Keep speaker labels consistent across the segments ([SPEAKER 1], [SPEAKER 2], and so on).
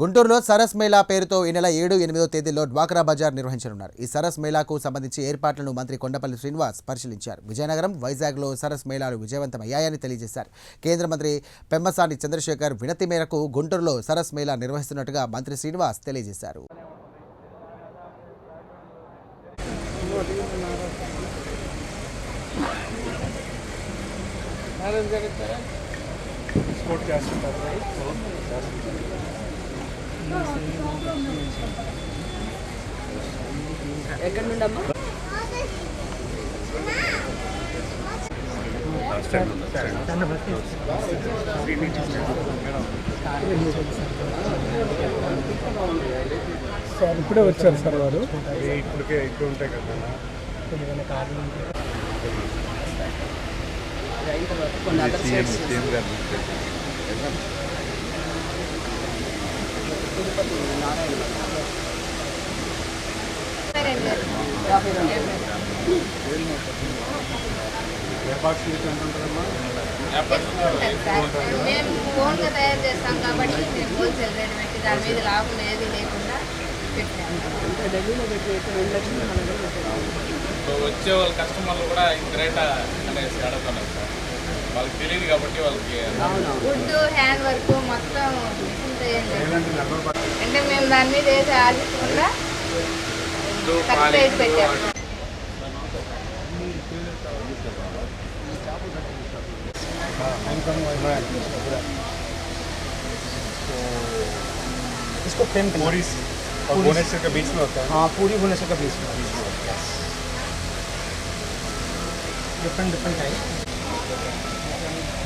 [SPEAKER 1] గుంటూరులో సరస్ మేళా పేరుతో ఈ నెల ఏడు ఎనిమిదో తేదీలో డ్వాక్రా బజార్ నిర్వహించనున్నారు. ఈ సరస్ మేళాకు సంబంధించి ఏర్పాట్లను మంత్రి కొండపల్లి శ్రీనివాస్ పరిశీలించారు. విజయనగరం వైజాగ్లో సరస్ మేళాలు విజయవంతమయ్యాయని తెలియజేశారు. కేంద్ర మంత్రి పెమ్మసాని చంద్రశేఖర్ వినతి మేరకు గుంటూరులో సరస్ మేళా నిర్వహిస్తున్నట్టుగా మంత్రి శ్రీనివాస్ తెలియజేశారు.
[SPEAKER 2] స్పోర్ట్ చేస్తుంటారు
[SPEAKER 3] ఎక్కడి నుండమ్మా
[SPEAKER 2] సార్ ఇప్పుడే వచ్చారు సార్ వారు. ఇప్పటికే ఇక్కడ ఉంటాయి కదా.
[SPEAKER 3] కొన్ని అదర్ తిరుపతి నారాయణ
[SPEAKER 4] మేము ఓన్గా తయారు చేస్తాం కాబట్టి మేము హోల్సేల్ రేట్ పెట్టి దాని మీద లాభం ఏది లేకుండా పెట్టాము
[SPEAKER 3] మన దగ్గర
[SPEAKER 5] వచ్చే వాళ్ళ కస్టమర్లు కూడా ఇంత రేట్ అనేసి అడుగుతున్నారు. సార్ వాళ్ళకి తెలియదు కాబట్టి వాళ్ళకి
[SPEAKER 3] అవునవును
[SPEAKER 4] వుడ్ హ్యాండ్ వర్క్ మొత్తం మిషన్తో ఏం లేదు
[SPEAKER 2] లేదంటే నెంబర్ పట్ట
[SPEAKER 4] అంటే మేము దాని మీద వేసి ఆడించకుండా తక్కువ రేట్ పెట్టాము
[SPEAKER 6] इसको फ्रेम करना
[SPEAKER 2] पूरी और भुवनेश्वर के बीच में होता है
[SPEAKER 6] हाँ पूरी भुवनेश्वर का बीच में different different type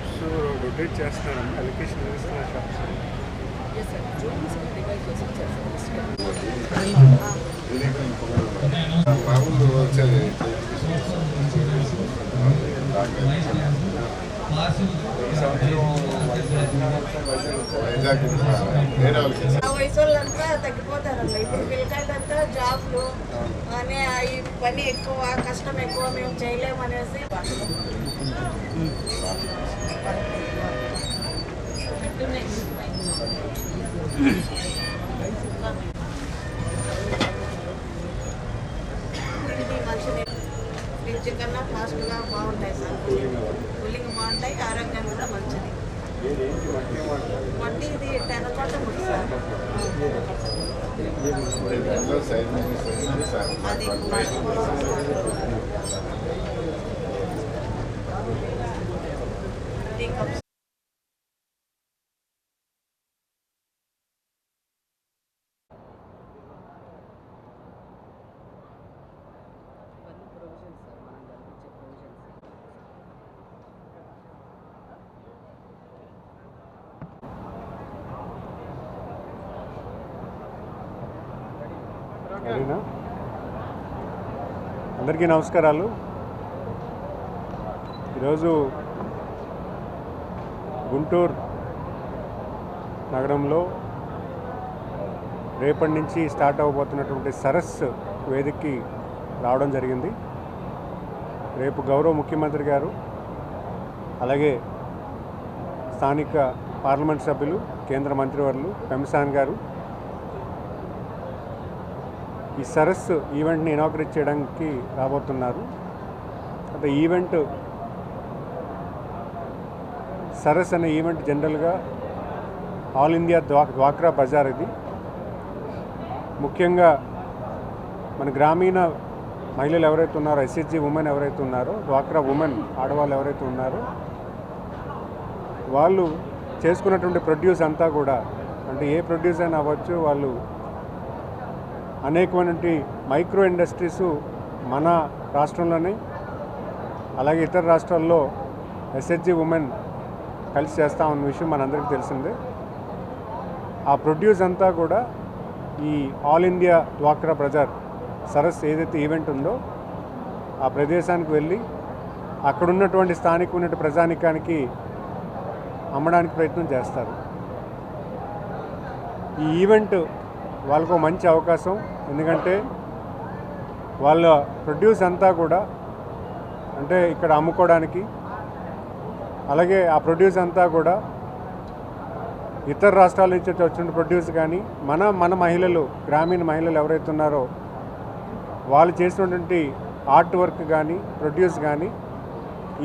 [SPEAKER 2] shops rotate చేస్తున్నారమ్మా అలికేషన్ ఇస్తున్నారు షాప్స్
[SPEAKER 7] మామూలు వచ్చేది వైజాగ్
[SPEAKER 8] ఇప్పుడు పిల్లకాయలంతా జాబ్లు అనే ఈ పని ఎక్కువ కష్టం ఎక్కువ మేము చేయలేము అనేసి ఇది మంచిది ఫ్రిడ్జ్ కన్నా ఫాస్ట్గా బాగుంటాయి సార్ కూలింగ్ బాగుంటాయి ఆరోగ్యం కూడా మంచిది వంటి ఇది టెన్ పర్సెంట్ ఉంది సార్ అది
[SPEAKER 2] సరేనా అందరికీ నమస్కారాలు. ఈరోజు గుంటూరు నగరంలో రేపటి నుంచి స్టార్ట్ అవ్వబోతున్నటువంటి సరస్ వేదికకి రావడం జరిగింది. రేపు గౌరవ ముఖ్యమంత్రి గారు అలాగే స్థానిక పార్లమెంట్ సభ్యులు కేంద్ర మంత్రివర్లు పెంసాన్ గారు ఈ సరస్సు ఈవెంట్ని ఇనాగ్రేట్ చేయడానికి రాబోతున్నారు. అంటే ఈవెంట్ సరస్ అనే ఈవెంట్ జనరల్గా ఆల్ ఇండియా ద్వా ద్వాక్రా బజార్ ఇది. ముఖ్యంగా మన గ్రామీణ మహిళలు ఎవరైతే ఉన్నారో ఎస్హెచ్జి ఉమెన్ ఎవరైతే ఉన్నారో డ్వాక్రా ఉమెన్ ఆడవాళ్ళు ఎవరైతే ఉన్నారో వాళ్ళు చేసుకున్నటువంటి ప్రొడ్యూస్ అంతా కూడా అంటే ఏ ప్రొడ్యూస్ అయినా అవ్వచ్చు వాళ్ళు అనేకమైనటువంటి మైక్రో ఇండస్ట్రీస్ మన రాష్ట్రంలోనే అలాగే ఇతర రాష్ట్రాల్లో ఎస్హెచ్జి ఉమెన్ కలిసి చేస్తామన్న విషయం మనందరికీ తెలిసిందే. ఆ ప్రొడ్యూస్ అంతా కూడా ఈ ఆల్ ఇండియా డ్వాక్రా ప్రజర్ సరస్సు ఏదైతే ఈవెంట్ ఉందో ఆ ప్రదేశానికి వెళ్ళి అక్కడ ఉన్నటువంటి స్థానిక ఉన్నటువంటి ప్రజానికానికి అమ్మడానికి ప్రయత్నం చేస్తారు. ఈ ఈవెంట్ వాళ్ళకు మంచి అవకాశం. ఎందుకంటే వాళ్ళ ప్రొడ్యూస్ అంతా కూడా అంటే ఇక్కడ అమ్ముకోవడానికి. అలాగే ఆ ప్రొడ్యూస్ అంతా కూడా ఇతర రాష్ట్రాల నుంచి వచ్చిన ప్రొడ్యూస్ కానీ మన మన మహిళలు గ్రామీణ మహిళలు ఎవరైతే ఉన్నారో వాళ్ళు చేసినటువంటి ఆర్ట్ వర్క్ కానీ ప్రొడ్యూస్ కానీ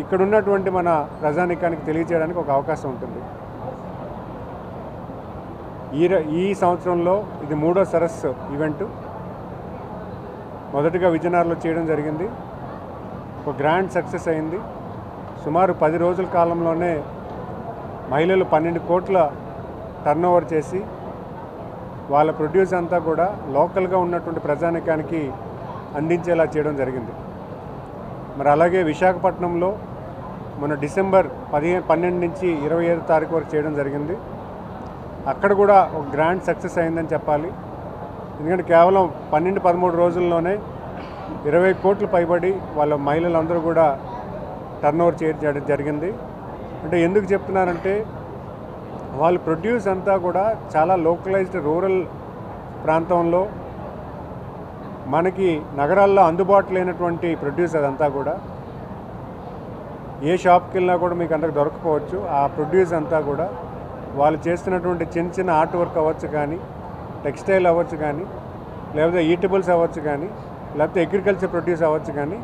[SPEAKER 2] ఇక్కడ ఉన్నటువంటి మన ప్రజానికానికి తెలియజేయడానికి ఒక అవకాశం ఉంటుంది. ఈ ఈ సంవత్సరంలో ఇది మూడో సరస్సు ఈవెంట్ మొదటగా విజయనగరంలో చేయడం జరిగింది. ఒక గ్రాండ్ సక్సెస్ అయింది. సుమారు పది రోజుల కాలంలోనే మహిళలు పన్నెండు కోట్ల టర్న్ ఓవర్ చేసి వాళ్ళ ప్రొడ్యూస్ అంతా కూడా లోకల్గా ఉన్నటువంటి ప్రజానికానికి అందించేలా చేయడం జరిగింది. మరి అలాగే విశాఖపట్నంలో మన డిసెంబర్ పదిహేను పన్నెండు నుంచి ఇరవై ఐదు తారీఖు వరకు చేయడం జరిగింది. అక్కడ కూడా ఒక గ్రాండ్ సక్సెస్ అయిందని చెప్పాలి. ఎందుకంటే కేవలం పన్నెండు పదమూడు రోజుల్లోనే ఇరవై కోట్లు పైబడి వాళ్ళ మహిళలందరూ కూడా టర్న్ ఓవర్ చేయడం జరిగింది. అంటే ఎందుకు చెప్తున్నారంటే వాళ్ళ ప్రొడ్యూస్ అంతా కూడా చాలా లోకలైజ్డ్ రూరల్ ప్రాంతంలో మనకి నగరాల్లో అందుబాటులో లేనటువంటి ప్రొడ్యూస్ అదంతా కూడా. ఏ షాప్కి వెళ్ళినా కూడా మీకు అందరికి దొరకపోవచ్చు. ఆ ప్రొడ్యూస్ అంతా కూడా వాళ్ళు చేస్తున్నటువంటి చిన్న చిన్న ఆర్ట్ వర్క్ అవ్వచ్చు కానీ టెక్స్టైల్ అవ్వచ్చు కానీ లేకపోతే ఈటబుల్స్ అవ్వచ్చు కానీ లేకపోతే అగ్రికల్చర్ ప్రొడ్యూస్ అవ్వచ్చు కానీ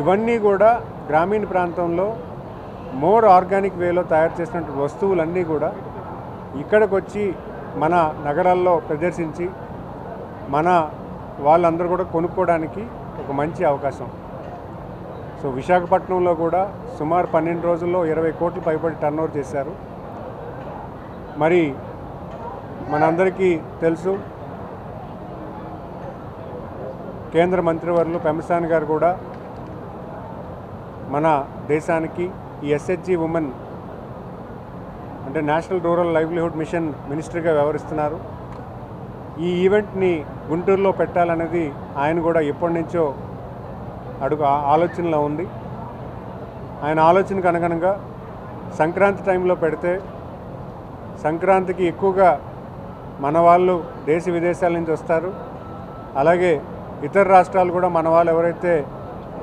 [SPEAKER 2] ఇవన్నీ కూడా గ్రామీణ ప్రాంతంలో మోర్ ఆర్గానిక్ వేలో తయారు చేసినటువంటి వస్తువులన్నీ కూడా ఇక్కడికి వచ్చి మన నగరాల్లో ప్రదర్శించి మన వాళ్ళందరూ కూడా కొనుక్కోవడానికి ఒక మంచి అవకాశం. సో విశాఖపట్నంలో కూడా సుమారు పన్నెండు రోజుల్లో ఇరవై కోట్లు పైబడి టర్న్ ఓవర్ చేశారు. మరి మనందరికీ తెలుసు. కేంద్ర మంత్రివర్యులు పెమసాని గారు కూడా మన దేశానికి ఈ ఎస్హెచ్జి ఉమెన్ అంటే నేషనల్ రూరల్ లైవ్లీహుడ్ మిషన్ మినిస్టర్గా వ్యవహరిస్తున్నారు. ఈ ఈవెంట్ని గుంటూరులో పెట్టాలనేది ఆయన కూడా ఎప్పటి నుంచో అడుగు ఆలోచనలో ఉంది. ఆయన ఆలోచనకు అనుగుణంగా సంక్రాంతి టైంలో పెడితే సంక్రాంతికి ఎక్కువగా మన వాళ్ళు దేశ విదేశాల నుంచి వస్తారు. అలాగే ఇతర రాష్ట్రాలు కూడా మన వాళ్ళు ఎవరైతే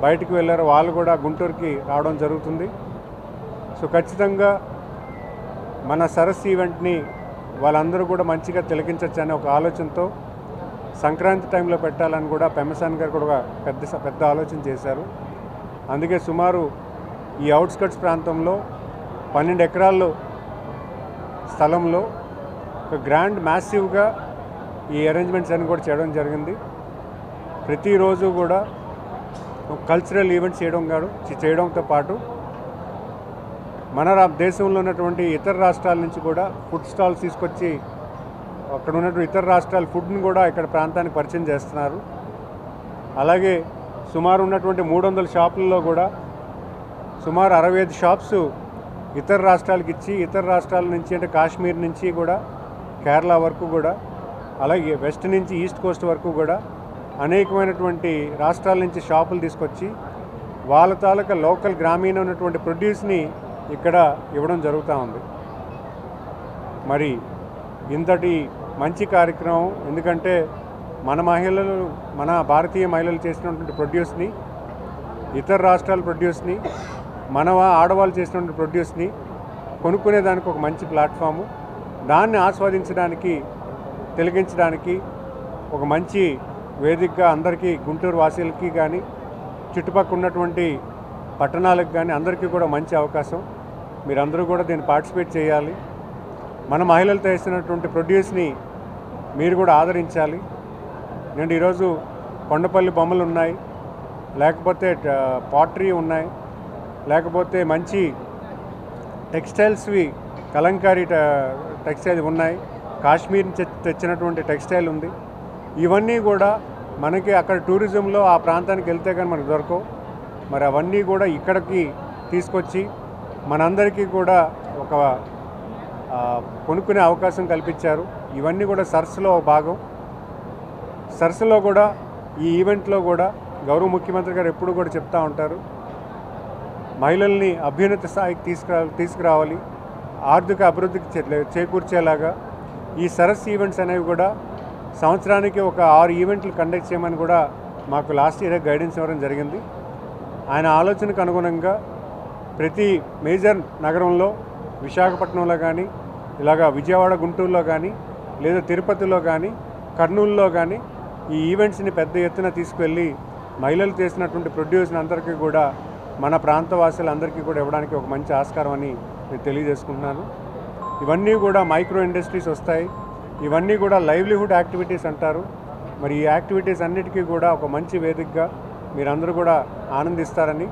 [SPEAKER 2] బయటికి వెళ్ళారో వాళ్ళు కూడా గుంటూరుకి రావడం జరుగుతుంది. సో ఖచ్చితంగా మన సరస్సు ఈవెంట్ని వాళ్ళందరూ కూడా మంచిగా తిలకించవచ్చు అనే ఒక ఆలోచనతో సంక్రాంతి టైంలో పెట్టాలని కూడా పెమ్మసాన్ గారు కూడా పెద్ద పెద్ద ఆలోచన చేశారు. అందుకే సుమారు ఈ అవుట్స్కట్స్ ప్రాంతంలో పన్నెండు ఎకరాల్లో స్థలంలో ఒక గ్రాండ్ మ్యాసివ్గా ఈ అరేంజ్మెంట్స్ అన్ని కూడా చేయడం జరిగింది. ప్రతిరోజు కూడా కల్చరల్ ఈవెంట్స్ చేయడం కాదు చేయడంతో పాటు మన రా దేశంలో ఉన్నటువంటి ఇతర రాష్ట్రాల నుంచి కూడా ఫుడ్ స్టాల్స్ తీసుకొచ్చి అక్కడ ఉన్నటువంటి ఇతర రాష్ట్రాల ఫుడ్ని కూడా ఇక్కడ ప్రాంతానికి పరిచయం చేస్తున్నారు. అలాగే సుమారు ఉన్నటువంటి మూడు వందల షాపుల్లో కూడా సుమారు అరవై ఐదు షాప్స్ ఇతర రాష్ట్రాలకు ఇచ్చి ఇతర రాష్ట్రాల నుంచి అంటే కాశ్మీర్ నుంచి కూడా కేరళ వరకు కూడా అలాగే వెస్ట్ నుంచి ఈస్ట్ కోస్ట్ వరకు కూడా అనేకమైనటువంటి రాష్ట్రాల నుంచి షాపులు తీసుకొచ్చి వాళ్ళ తాలూకా లోకల్ గ్రామీణ ఉన్నటువంటి ప్రొడ్యూస్ని ఇక్కడ ఇవ్వడం జరుగుతూ ఉంది. మరి ఇంతటి మంచి కార్యక్రమం ఎందుకంటే మన మహిళలు మన భారతీయ మహిళలు చేసినటువంటి ప్రొడ్యూస్ని ఇతర రాష్ట్రాల ప్రొడ్యూస్ని మన ఆడవాళ్ళు చేసినటువంటి ప్రొడ్యూస్ని కొనుక్కునేదానికి ఒక మంచి ప్లాట్ఫాము దాన్ని ఆస్వాదించడానికి తిలకించడానికి ఒక మంచి వేదికగా అందరికీ గుంటూరు వాసీలకి కానీ చుట్టుపక్కల ఉన్నటువంటి పట్టణాలకు కానీ అందరికీ కూడా మంచి అవకాశం. మీరందరూ కూడా దీన్ని పార్టిసిపేట్ చేయాలి. మన మహిళలతో వేసినటువంటి ప్రొడ్యూస్ని మీరు కూడా ఆదరించాలి. నేను ఈరోజు కొండపల్లి బొమ్మలు ఉన్నాయి. లేకపోతే పాటరీ ఉన్నాయి. లేకపోతే మంచి టెక్స్టైల్స్వి కలంకారీ టెక్స్టైల్ ఉన్నాయి. కాశ్మీర్ తెచ్చినటువంటి టెక్స్టైల్ ఉంది. ఇవన్నీ కూడా మనకి అక్కడ టూరిజంలో ఆ ప్రాంతానికి వెళ్తే కానీ మనకు దొరకవు. మరి అవన్నీ కూడా ఇక్కడికి తీసుకొచ్చి మనందరికీ కూడా ఒక కొనుక్కునే అవకాశం కల్పించారు. ఇవన్నీ కూడా సర్స్లో భాగం. సరస్సులో కూడా ఈ ఈవెంట్లో కూడా గౌరవ ముఖ్యమంత్రి గారు ఎప్పుడు కూడా చెప్తా ఉంటారు. మహిళల్ని అభ్యున్నత స్థాయికి తీసుకురా తీసుకురావాలి. ఆర్థిక అభివృద్ధికి చేకూర్చేలాగా ఈ సరస్సు ఈవెంట్స్ అనేవి కూడా సంవత్సరానికి ఒక ఆరు ఈవెంట్లు కండక్ట్ చేయమని కూడా మాకు లాస్ట్ ఇయర్ గైడెన్స్ ఇవ్వడం జరిగింది. ఆయన ఆలోచనకు అనుగుణంగా ప్రతి మేజర్ నగరంలో విశాఖపట్నంలో కానీ ఇలాగా విజయవాడ గుంటూరులో కానీ లేదా తిరుపతిలో కానీ కర్నూలులో కానీ ఈ ఈవెంట్స్ని పెద్ద ఎత్తున తీసుకువెళ్ళి మహిళలు చేసినటువంటి ప్రొడ్యూస్ని అందరికీ కూడా మన ప్రాంతవాసులందరికీ కూడా ఇవ్వడానికి ఒక మంచి ఆస్కారం అని నేను తెలియజేసుకుంటున్నాను. ఇవన్నీ కూడా మైక్రో ఇండస్ట్రీస్ వస్తాయి. ఇవన్నీ కూడా లైవ్లీహుడ్ యాక్టివిటీస్ అంటారు. మరి ఈ యాక్టివిటీస్ అన్నిటికీ కూడా ఒక మంచి వేదికగా మీరందరూ కూడా ఆనందిస్తారని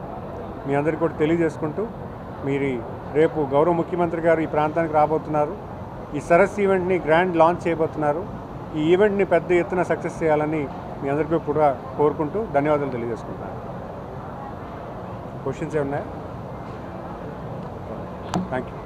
[SPEAKER 2] మీ అందరికీ కూడా తెలియజేసుకుంటూ మీరు రేపు గౌరవ ముఖ్యమంత్రి గారు ఈ ప్రాంతానికి రాబోతున్నారు. ఈ సరస్ ఈవెంట్ని గ్రాండ్ లాంచ్ చేయబోతున్నారు. ఈ ఈవెంట్ని పెద్ద ఎత్తున సక్సెస్ చేయాలని మీ అందరికీ కూడా కోరుకుంటూ ధన్యవాదాలు తెలియజేసుకుంటున్నాను. క్వశ్చన్స్ ఏమున్నాయా? Thank you